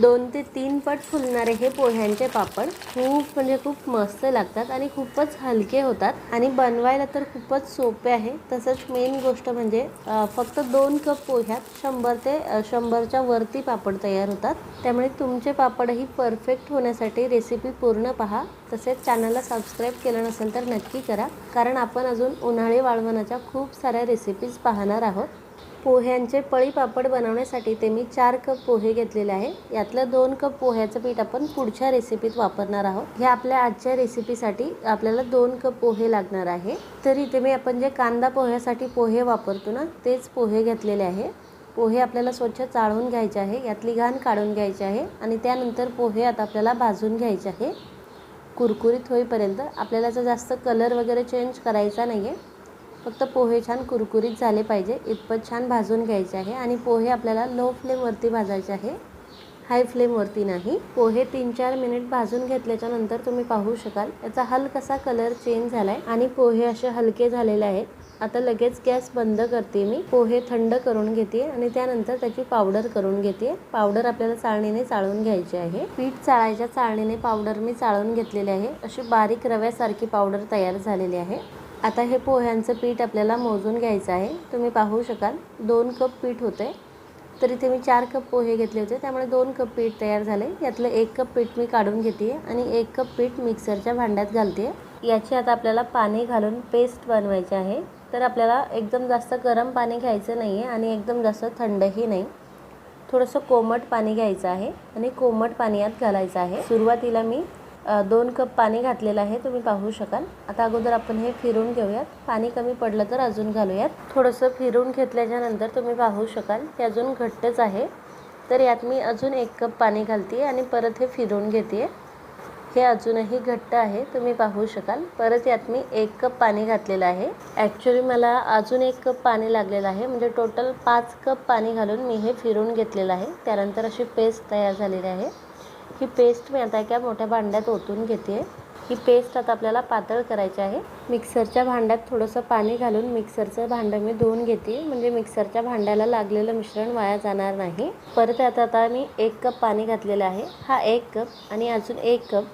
दोन ते तीन पट फुलणारे हे पोह्यांचे पापड खूप म्हणजे खूप मस्त लागतात आणि खूपच हलके होतात. आणि बनवायला तर खूपच सोपे आहे. तसंच मेन गोष्ट म्हणजे फक्त दोन कप पोह्यात शंभर ते शंभरच्या वरती पापड तयार होतात. त्यामुळे तुमचे पापडही परफेक्ट होण्यासाठी रेसिपी पूर्ण पहा. तसेच चॅनलला सबस्क्राईब केलं नसेल तर नक्की करा. कारण आपण अजून उन्हाळी वाळवणाच्या खूप साऱ्या रेसिपीज पाहणार आहोत. पोह्यांचे पळी पापड बनवण्यासाठी ते मी चार कप पोहे घेतलेले आहे. यातलं दोन कप पोह्याचं पीठ आपण पुढच्या रेसिपीत वापरणार आहोत. ह्या आपल्या आजच्या रेसिपीसाठी आपल्याला दोन कप पोहे लागणार आहे. तर इथे मी आपण जे कांदा पोह्यासाठी पोहे वापरतो ना तेच पोहे घेतलेले आहे. पोहे आपल्याला स्वच्छ चाळून घ्यायचे आहे. यातली घाण काढून घ्यायची आहे आणि त्यानंतर पोहे आता आपल्याला भाजून घ्यायचे आहे. कुरकुरीत होईपर्यंत आपल्याला याचा जास्त कलर वगैरे चेंज करायचा नाही आहे फक्त पोहे छान कुरकुरीत झाले पाहिजे. इतपत छान भाजून घ्यायचे आहे आणि पोहे आपल्याला लो फ्लेमवरती भाजायचे आहे. हाय फ्लेमवरती नाही. पोहे तीन चार मिनिट भाजून घेतल्याच्या नंतर तुम्ही पाहू शकाल. याचा हलकसा कलर चेंज झालाय आणि पोहे असे हलके झालेले आहेत. आता लगेच गॅस बंद करते मी. पोहे थंड करून घेते आणि त्यानंतर त्याची पावडर करून घेते. पावडर आपल्याला चाळणीने चाळून घ्यायची आहे. पीठ चाळायच्या चाळणीने पावडर मी चाळून घेतलेली आहे. अशी बारीक रव्यासारखी पावडर तयार झालेली आहे. आता हे पोह्यांचं पीठ आपल्याला मोजून घ्यायचं आहे. तुम्ही पाहू शकाल दोन कप पीठ होते. तर इथे मी चार कप पोहे घेतले होते त्यामुळे दोन कप पीठ तयार झाले. यातलं एक कप पीठ मी काढून घेते आणि एक कप पीठ मिक्सरच्या भांड्यात घालते याची आता आपल्याला पाणी घालून पेस्ट बनवायची आहे. तर आपल्याला एकदम जास्त गरम पाणी घ्यायचं नाही आहे आणि एकदम जास्त थंडही नाही. थोडंसं कोमट पाणी घ्यायचं आहे आणि कोमट पाणी यात घालायचं आहे. सुरुवातीला मी दोन कप पाणी घातलेलं आहे तुम्ही पाहू शकाल. आता अगोदर आपण हे फिरून घेऊयात. पाणी कमी पडलं तर अजून घालूयात. थोडंसं फिरून घेतल्याच्या नंतर तुम्ही पाहू शकाल ते अजून घट्टच आहे. तर यात मी अजून एक कप पाणी घालते आणि परत हे फिरून घेते हे अजूनही घट्ट आहे तुम्ही पाहू शकाल. परत यात मी एक कप पाणी घातलेलं आहे. ॲक्च्युली मला अजून एक कप पाणी लागलेलं आहे म्हणजे टोटल पाच कप पाणी घालून मी हे फिरून घेतलेलं आहे. त्यानंतर अशी पेस्ट तयार झालेली आहे. ही पेस्ट मी आता एका मोठ्या भांड्यात ओतून घेते. ही पेस्ट आता आपल्याला पातळ करायची आहे. मिक्सरच्या भांड्यात थोडंसं पाणी घालून मिक्सरचं भांडं मी धुवून घेते. म्हणजे मिक्सरच्या भांड्याला लागलेलं मिश्रण वाया जाणार नाही. परत आता आता मी एक कप पाणी घातलेलं आहे. हा एक कप आणि अजून एक कप.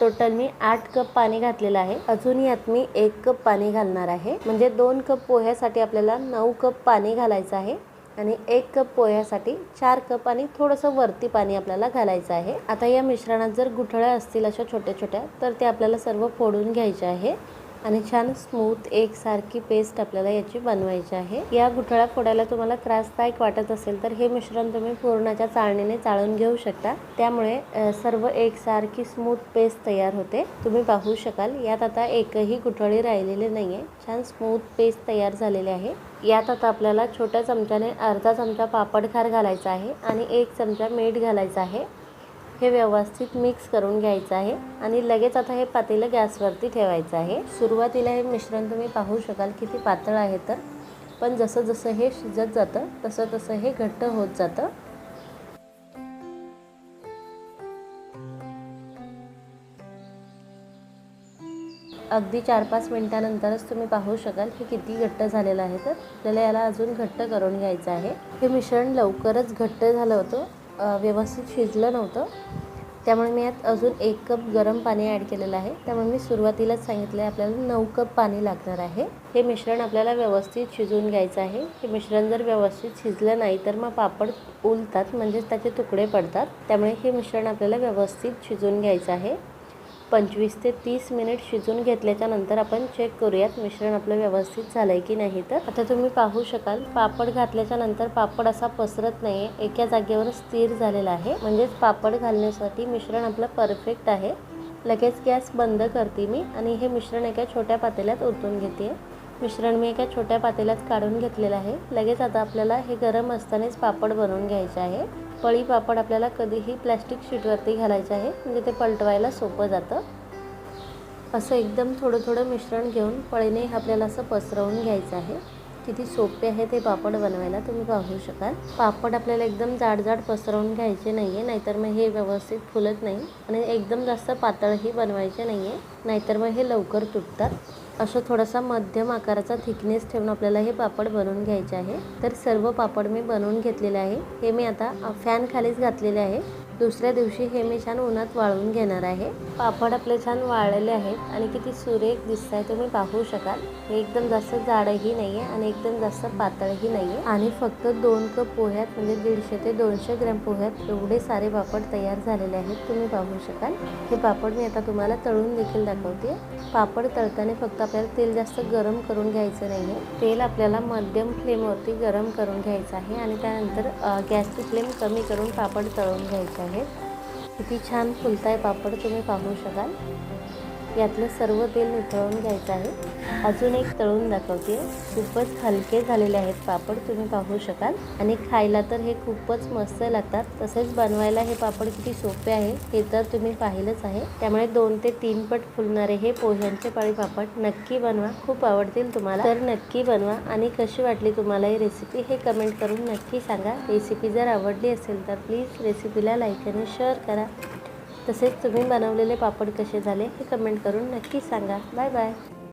टोटल मी आठ कप पाणी घातलेलं आहे. अजून यात मी एक कप पाणी घालणार आहे. म्हणजे दोन कप पोह्यासाठी आपल्याला नऊ कप पाणी घालायचं आहे. आणि एक कप पोह्यासाठी चार कप आणि थोडंसं वरती पाणी आपल्याला घालायचं आहे. आता या मिश्रणात जर गुठळ्या असतील अशा छोट्या छोट्या तर ते आपल्याला सर्व फोडून घ्यायचे आहे. आणि छान स्मूथ एकसारखी पेस्ट आपल्याला याची बनवायची आहे. या गुठळा फोडायला तुम्हाला त्रासदायक वाटत असेल तर हे मिश्रण तुम्ही पूर्णाच्या चाळणीने चाळून घेऊ शकता. त्यामुळे सर्व एकसारखी स्मूथ पेस्ट तयार होते. तुम्ही पाहू शकाल यात आता एकही गुठळी राहिलेली नाही आहे छान स्मूथ पेस्ट तयार झालेली आहे. यात आता आपल्याला छोट्या चमच्याने अर्धा चमचा पापड खार घालायचा आहे आणि एक चमचा मीठ घालायचा आहे. हे व्यवस्थित मिक्स करून घ्यायचं आहे आणि लगेच आता हे पातेलं गॅसवरती ठेवायचं आहे. सुरुवातीला हे मिश्रण तुम्ही पाहू शकाल किती पातळ आहे तर. पण जसं जसं हे शिजत जातं तसं तसं हे घट्ट होत जातं. अगदी चार पाच मिनटानंतरच तुम्ही पाहू शकाल की किती घट्ट झालेलं आहे तर. आपल्याला याला अजून घट्ट करून घ्यायचं आहे. हे मिश्रण लवकरच घट्ट झालं होतं. व्यवस्थित शिजलं नव्हतं. त्यामुळे मी यात अजून एक कप गरम पाणी ॲड केलेलं आहे. त्यामुळे मी सुरुवातीलाच सांगितलं आहे आपल्याला नऊ कप पाणी लागणार आहे. हे मिश्रण आपल्याला व्यवस्थित शिजवून घ्यायचं आहे. हे मिश्रण जर व्यवस्थित शिजलं नाही तर मग पापड उलतात म्हणजेच त्याचे तुकडे पडतात. त्यामुळे हे मिश्रण आपल्याला व्यवस्थित शिजवून घ्यायचं आहे. पंचवीस ते तीस मिनिट शिजून घेतल्याच्या नंतर आपण चेक करूयात मिश्रण आपलं व्यवस्थित झालं आहे की नाही तर. आता तुम्ही पाहू शकाल पापड घातल्याच्या नंतर पापड असा पसरत नाही आहे एका जागेवर स्थिर झालेला आहे. म्हणजेच पापड घालण्यासाठी मिश्रण आपलं परफेक्ट आहे. लगेच गॅस बंद करते मी आणि हे मिश्रण एका छोट्या पातेल्यात ओतून घेते. मिश्रण मी एका छोट्या पातेल्यात काढून घेतलेलं आहे. लगेच आता आपल्याला हे गरम असतानाच पापड बनवून घ्यायचे आहे. पळी पापड आपल्याला कधीही प्लॅस्टिक शीटवरती घालायचं आहे. म्हणजे ते पलटवायला सोपं जातं. असं एकदम थोडं थोडं मिश्रण घेऊन पळीने आपल्याला असं पसरवून घ्यायचं आहे. किती सोपे आहे ते पापड बनवायला तुम्ही पाहू शकाल. पापड आपल्याला एकदम जाड जाड पसरवून घ्यायचे नाही आहे नाहीतर मग हे व्यवस्थित फुलत नाही. आणि एकदम जास्त पातळही बनवायचे नाही आहे नाहीतर मग हे लवकर तुटतात. असं थोडासा मध्यम आकाराचा थिकनेस ठेवून आपल्याला हे पापड बनवून घ्यायचे आहे. तर सर्व पापड मी बनवून घेतलेले आहे. हे मी आता फॅन खालीच घातलेले आहे. दुसऱ्या दिवशी हे मी छान उन्हात वाळवून घेणार आहे. पापड आपले छान वाळलेले आहेत आणि किती सुरेख दिसत आहे तुम्ही पाहू शकाल. हे एकदम जास्त जाडही नाही आहे आणि एकदम जास्त पातळही नाही आहे आणि फक्त दोन कप पोह्यात म्हणजे दीडशे ते दोनशे ग्रॅम पोह्यात एवढे सारे पापड तयार झालेले आहेत तुम्ही पाहू शकाल. हे पापड मी आता तुम्हाला तळून देखील दाखवते. पापड तळताना फक्त आपल्याला तेल जास्त गरम करून घ्यायचं नाही आहे तेल आपल्याला मध्यम फ्लेमवरती गरम करून घ्यायचं आहे आणि त्यानंतर गॅसची फ्लेम कमी करून पापड तळून घ्यायचं आहे आहेत किती छान फुलताय पापड तुम्ही पाहू शकाल. यातलं सर्व तेल निथळून घ्यायचं आहे. अजून एक तळून दाखवते. खूपच हलके झालेले आहेत पापड तुम्ही पाहू शकाल. आणि खायला तर हे खूपच मस्त लागतात. तसेच बनवायला हे पापड किती सोपे आहे हे तर तुम्ही पाहिलंच आहे. त्यामुळे दोन ते तीन पट फुलणारे हे पोह्यांचे पाळी पापड नक्की बनवा. खूप आवडतील तुम्हाला. तर नक्की बनवा. आणि कशी वाटली तुम्हाला ही रेसिपी हे कमेंट करून नक्की सांगा. रेसिपी जर आवडली असेल तर प्लीज रेसिपीला लाईक आणि शेअर करा. तसेच तुम्ही बनवलेले पापड कसे झाले हे कमेंट करून नक्की सांगा. Bye bye